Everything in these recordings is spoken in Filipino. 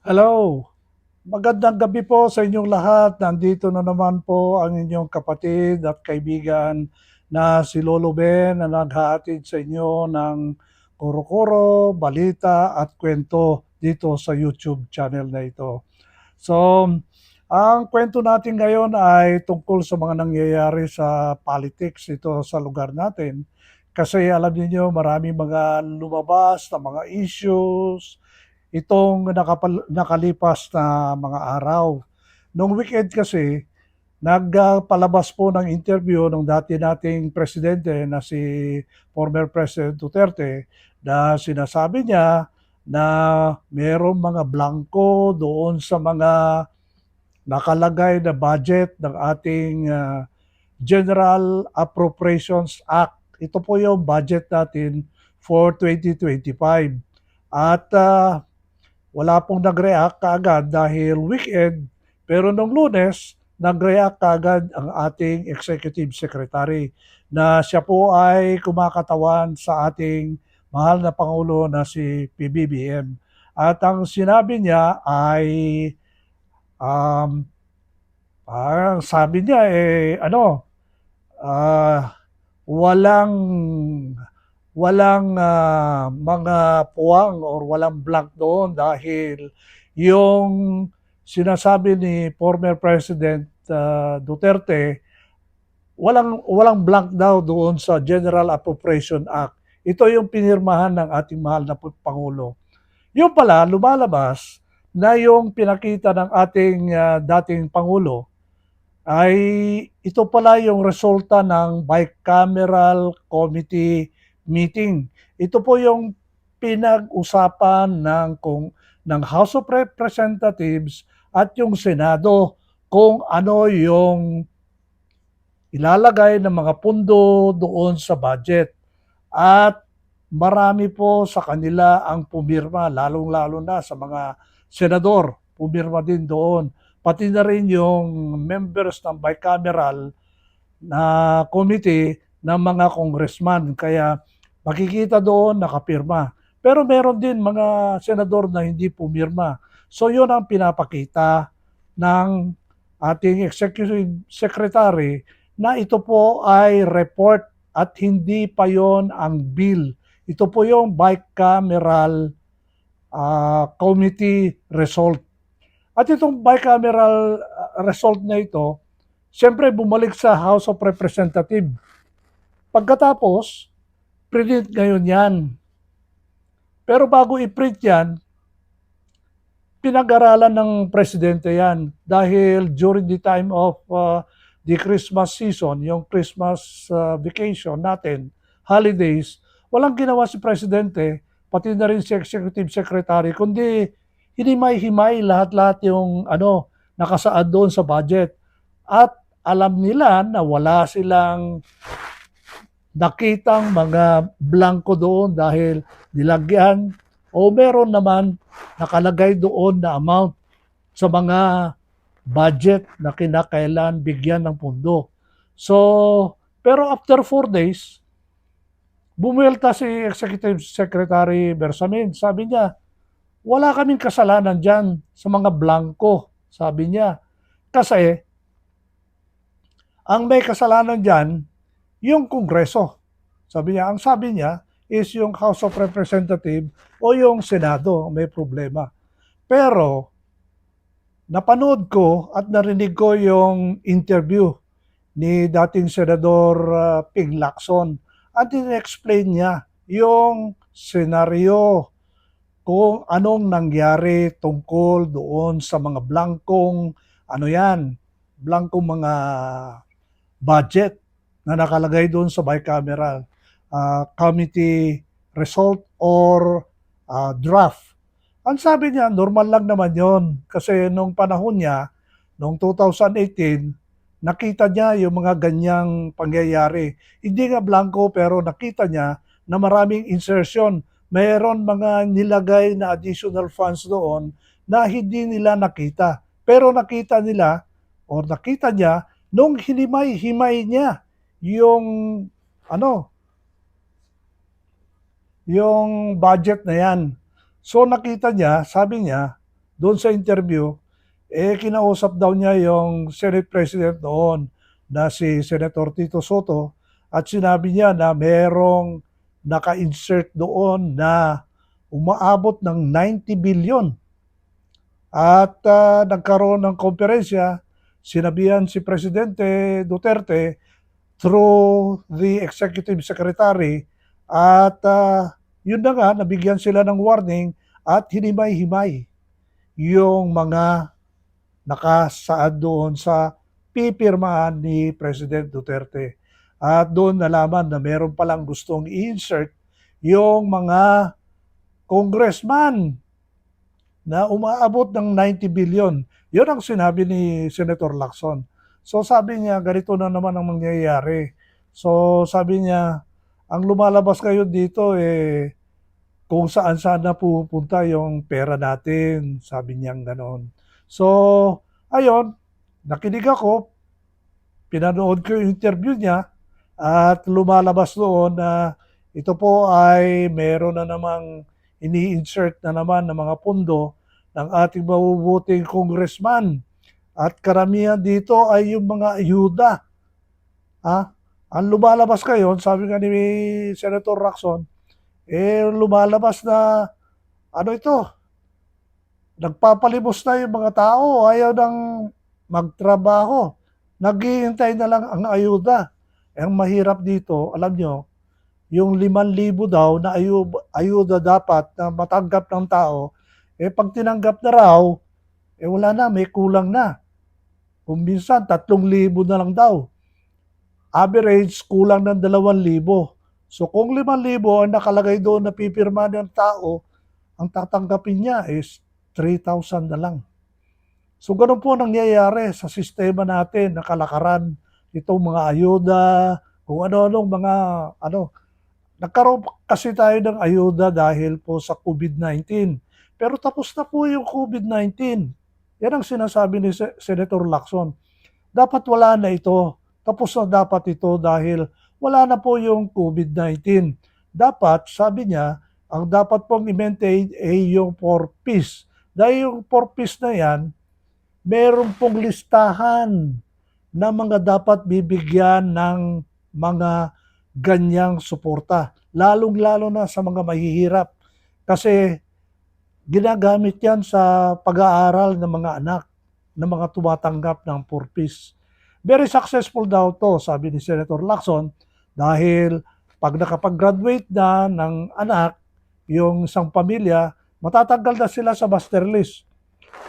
Hello. Magandang gabi po sa inyong lahat. Nandito na naman po ang inyong kapatid at kaibigan na si Lolo Ben na naghahatid sa inyo ng kuro-kuro, balita at kwento dito sa YouTube channel na ito. So, ang kwento natin ngayon ay tungkol sa mga nangyayari sa politics ito sa lugar natin. Kasi alam niyo maraming mga lumabas na mga issues, itong nakapal nakalipas na mga araw. Nung weekend kasi, nagpalabas po ng interview ng dati nating presidente na si former President Duterte na sinasabi niya na merong mga blanco doon sa mga nakalagay na budget ng ating ah, General Appropriations Act. Ito po yung budget natin for 2025. At ah, wala pong nag-react kaagad dahil weekend, pero nung lunes, nag-react kaagad ang ating executive secretary na siya po ay kumakatawan sa ating mahal na Pangulo na si PBBM. At ang sinabi niya ay, um, parang sabi niya eh, ano, ah, walang walang ah, mga puwang or walang blank doon dahil yung sinasabi ni former President ah, Duterte, walang walang blank daw doon sa General Appropriation Act. Ito yung pinirmahan ng ating mahal na Pangulo. Yung pala, lumalabas na yung pinakita ng ating ah, dating Pangulo ay ito pala yung resulta ng bicameral committee meeting. Ito po yung pinag-usapan ng kung ng House of Representatives at yung Senado kung ano yung ilalagay ng mga pundo doon sa budget. At marami po sa kanila ang pumirma, lalong-lalo na sa mga senador, pumirma din doon. Pati na rin yung members ng bicameral na committee ng mga congressman. Kaya makikita doon nakapirma. Pero meron din mga senador na hindi pumirma. So yun ang pinapakita ng ating executive secretary na ito po ay report at hindi pa yon ang bill. Ito po yung bicameral ah, committee result. At itong bicameral ah, result na ito, siyempre bumalik sa House of Representatives. Pagkatapos, print ngayon yan. Pero bago i-print yan, pinag-aralan ng presidente yan dahil during the time of uh, the Christmas season, yung Christmas uh, vacation natin, holidays, walang ginawa si presidente, pati na rin si executive secretary, kundi hinimay-himay lahat-lahat yung ano, nakasaad doon sa budget. At alam nila na wala silang nakitang mga blanco doon dahil nilagyan o meron naman nakalagay doon na amount sa mga budget na kinakailan bigyan ng pundo. So, pero after four days, bumuelta si Executive Secretary Bersamin. Sabi niya, wala kaming kasalanan dyan sa mga blanco. Sabi niya, kasi ang may kasalanan dyan, yung Kongreso. Sabi niya, ang sabi niya is yung House of Representatives o yung Senado may problema. Pero napanood ko at narinig ko yung interview ni dating Senador uh, Ping Lacson at in-explain niya yung senaryo kung anong nangyari tungkol doon sa mga blankong ano yan, blankong mga budget na nakalagay doon sa bicameral uh, committee result or uh, draft. Ang sabi niya, normal lang naman yon kasi nung panahon niya, noong 2018, nakita niya yung mga ganyang pangyayari. Hindi nga blanco pero nakita niya na maraming insertion. Mayroon mga nilagay na additional funds doon na hindi nila nakita. Pero nakita nila or nakita niya nung hinimay-himay niya yung ano yung budget na yan. So nakita niya, sabi niya, doon sa interview, eh kinausap daw niya yung Senate President noon na si Senator Tito Soto at sinabi niya na merong naka-insert doon na umaabot ng 90 billion. At ah, nagkaroon ng konferensya, sinabihan si Presidente Duterte through the Executive Secretary at ah, yun na nga, nabigyan sila ng warning at hinimay-himay yung mga nakasaad doon sa pipirmahan ni President Duterte. At doon nalaman na meron palang gustong i-insert yung mga congressman na umaabot ng 90 billion. Yun ang sinabi ni Senator Lacson. So sabi niya, ganito na naman ang mangyayari. So sabi niya, ang lumalabas kayo dito eh, kung saan saan na pupunta yung pera natin. Sabi niya ganon. So, ayun, nakinig ako, pinanood ko yung interview niya, at lumalabas doon na ito po ay meron na namang ini-insert na naman ng mga pundo ng ating mabubuting congressman. At karamihan dito ay yung mga ayuda. Ha? Ang lumalabas ngayon, sabi nga ni Senator Racson, eh lumalabas na ano ito, nagpapalimos na yung mga tao, ayaw nang magtrabaho. Naghihintay na lang ang ayuda. Ang mahirap dito, alam nyo, yung 5,000 daw na ayu- ayuda dapat na matanggap ng tao, eh pag tinanggap na raw, eh wala na, may kulang na. Kung minsan, 3,000 na lang daw. Average, kulang ng 2,000. So kung 5,000 ang nakalagay doon na pipirma ng tao, ang tatanggapin niya is 3,000 na lang. So ganun po ang nangyayari sa sistema natin na kalakaran, itong mga ayuda, kung ano-anong mga ano, nagkaroon kasi tayo ng ayuda dahil po sa COVID-19. Pero tapos na po yung COVID-19. Yan ang sinasabi ni Se- Senator Lacson. Dapat wala na ito. Tapos na dapat ito dahil wala na po yung COVID-19. Dapat, sabi niya, ang dapat pong i-maintain ay yung 4 Ps. Dahil yung 4 Ps na yan, meron pong listahan na mga dapat bibigyan ng mga ganyang suporta. Lalong-lalo na sa mga mahihirap. Kasi ginagamit yan sa pag-aaral ng mga anak ng mga tumatanggap ng purpose. Very successful daw to, sabi ni Senator Lacson, dahil pag nakapag-graduate na ng anak, yung isang pamilya, matatanggal na sila sa master list.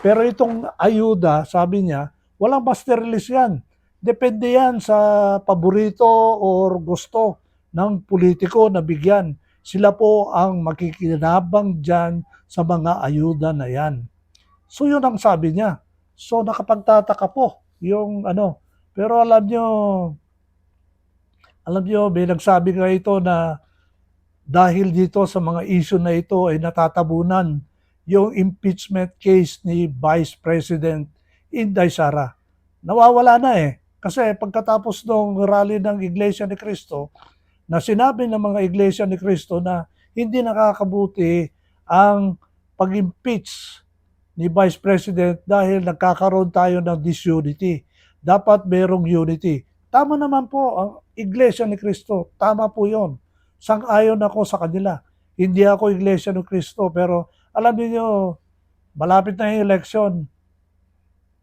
Pero itong ayuda, sabi niya, walang master list yan. Depende yan sa paborito or gusto ng politiko na bigyan. Sila po ang makikinabang dyan sa mga ayuda na yan. So yun ang sabi niya. So nakapagtataka po yung ano. Pero alam nyo, alam nyo, may nagsabi nga ito na dahil dito sa mga issue na ito ay natatabunan yung impeachment case ni Vice President Inday Sara. Nawawala na eh. Kasi pagkatapos ng rally ng Iglesia ni Cristo, na sinabi ng mga Iglesia ni Cristo na hindi nakakabuti ang pag-impeach ni Vice President dahil nagkakaroon tayo ng disunity. Dapat merong unity. Tama naman po ang Iglesia ni Cristo. Tama po yon. Sang-ayon ako sa kanila. Hindi ako Iglesia ni Cristo pero alam niyo malapit na yung election.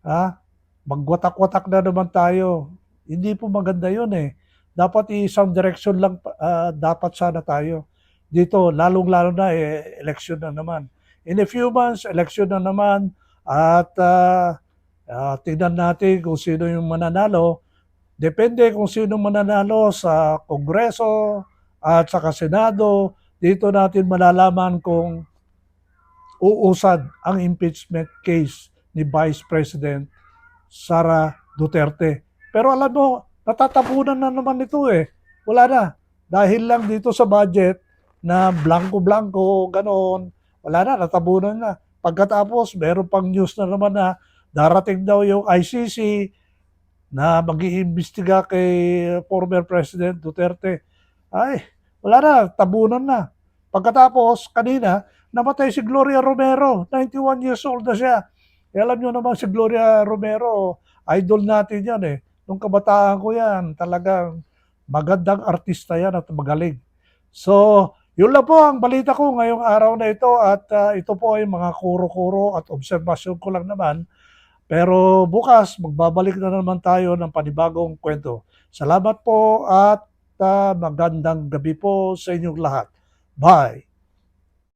Ha? Magwatak-watak na naman tayo. Hindi po maganda yun eh. Dapat isang direction lang ah, dapat sana tayo. Dito, lalong-lalo na eh, election na naman. In a few months, election na naman at ah, ah, tignan natin kung sino yung mananalo. Depende kung sino mananalo sa Kongreso at sa Senado. Dito natin malalaman kung uusad ang impeachment case ni Vice President Sara Duterte. Pero alam mo, natatabunan na naman ito eh. Wala na. Dahil lang dito sa budget na blanco-blanco, ganoon, wala na, natabunan na. Pagkatapos, meron pang news na naman na darating daw yung ICC na mag-iimbestiga kay former President Duterte. Ay, wala na, tabunan na. Pagkatapos, kanina, namatay si Gloria Romero. 91 years old na siya. Eh, alam nyo naman si Gloria Romero, idol natin yan eh. Nung kabataan ko yan, talagang magandang artista yan at magaling. So, yun lang po ang balita ko ngayong araw na ito at ah, ito po ay mga kuro-kuro at obserbasyon ko lang naman. Pero bukas, magbabalik na naman tayo ng panibagong kwento. Salamat po at ah, magandang gabi po sa inyong lahat. Bye!